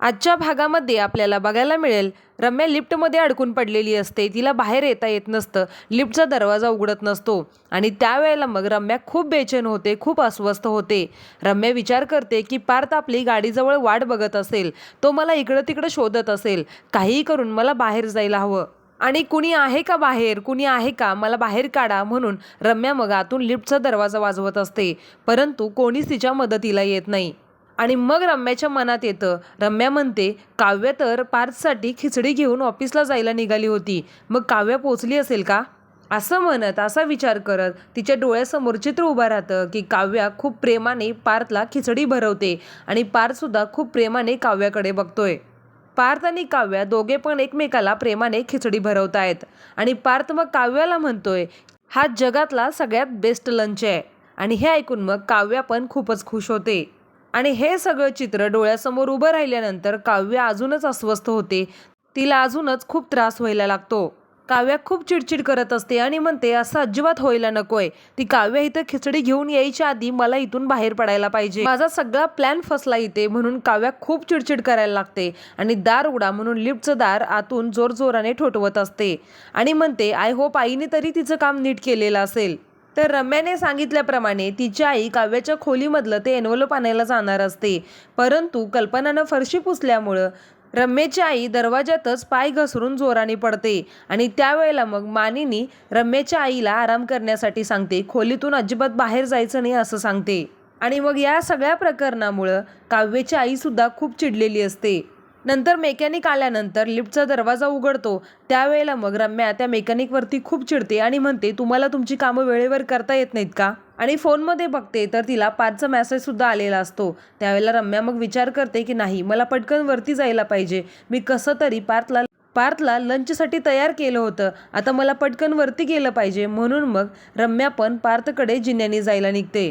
आजच्या भागामध्ये आपल्याला बघायला मिळेल रम्या लिफ्टमध्ये अडकून पडलेली असते. तिला बाहेर येता येत नसतं. लिफ्टचा दरवाजा उघडत नसतो. आणि त्यावेळेला मग रम्या खूप बेचैन होते खूप अस्वस्थ होते. रम्या विचार करते की पार्थ आपली गाडीजवळ वाट बघत असेल. तो मला इकडं तिकडं शोधत असेल. काहीही करून मला बाहेर जायला हवं. आणि कुणी आहे का बाहेर? कुणी आहे का? मला बाहेर काढा. म्हणून रम्या मग आतून लिफ्टचा दरवाजा वाजवत असते. परंतु कोणीच तिच्या मदतीला येत नाही. आणि मग रम्याच्या मनात येतं. रम्या म्हणते काव्य तर पार्थसाठी खिचडी घेऊन ऑफिसला जायला निघाली होती. मग काव्य पोचली असेल का? असं म्हणत असा विचार करत तिच्या डोळ्यासमोर चित्र उभं राहतं की काव्या खूप प्रेमाने पार्थला खिचडी भरवते आणि पार्थसुद्धा खूप प्रेमाने काव्याकडे बघतोय. पार्थ आणि काव्या दोघे पण एकमेकाला प्रेमाने खिचडी भरवतायत आणि पार्थ मग काव्याला म्हणतोय हा जगातला सगळ्यात बेस्ट लंच आहे. आणि हे ऐकून मग काव्या पण खूपच खुश होते. आणि हे सगळं चित्र डोळ्यासमोर उभं राहिल्यानंतर काव्य अजूनच अस्वस्थ होते. तिला अजूनच खूप त्रास व्हायला लागतो. काव्या खूप चिडचिड करत असते आणि म्हणते असं अजिबात व्हायला नकोय. ती काव्या इथं खिचडी घेऊन यायच्या आधी मला इथून बाहेर पडायला पाहिजे. माझा सगळा प्लॅन फसला इथे म्हणून काव्या खूप चिडचिड करायला लागते आणि दार उडा म्हणून लिफ्टचं दार आतून जोरजोराने ठोठवत असते. आणि म्हणते आय होप आईने तरी तिचं काम नीट केलेलं असेल. तर रम्याने सांगितल्याप्रमाणे तिची आई काव्याच्या खोलीमधलं ते एनवलोप आणायला जाणार असते. परंतु कल्पनानं फरशी पुसल्यामुळं रम्याची आई दरवाजातच पाय घसरून जोराने पडते आणि त्यावेळेला मग मानिनी रम्याच्या आईला आराम करण्यासाठी सांगते खोलीतून अजिबात बाहेर जायचं नाही असं सांगते. आणि मग या सगळ्या प्रकरणामुळं काव्याची आईसुद्धा खूप चिडलेली असते. नंतर मेकॅनिक आल्यानंतर लिफ्टचा दरवाजा उघडतो. त्यावेळेला मग रम्या त्या मेकॅनिकवरती खूप चिडते आणि म्हणते तुम्हाला तुमची कामं वेळेवर करता येत नाहीत का? आणि फोनमध्ये बघते तर तिला पाचचा मेसेजसुद्धा आलेला असतो. त्यावेळेला रम्या मग विचार करते की नाही मला पटकन वरती जायला पाहिजे. मी कसं तरी पार्थला पार्थला लंचसाठी तयार केलं होतं. आता मला पटकन वरती गेलं पाहिजे. म्हणून मग रम्या पण पार्थकडे जिन्याने जायला निघते.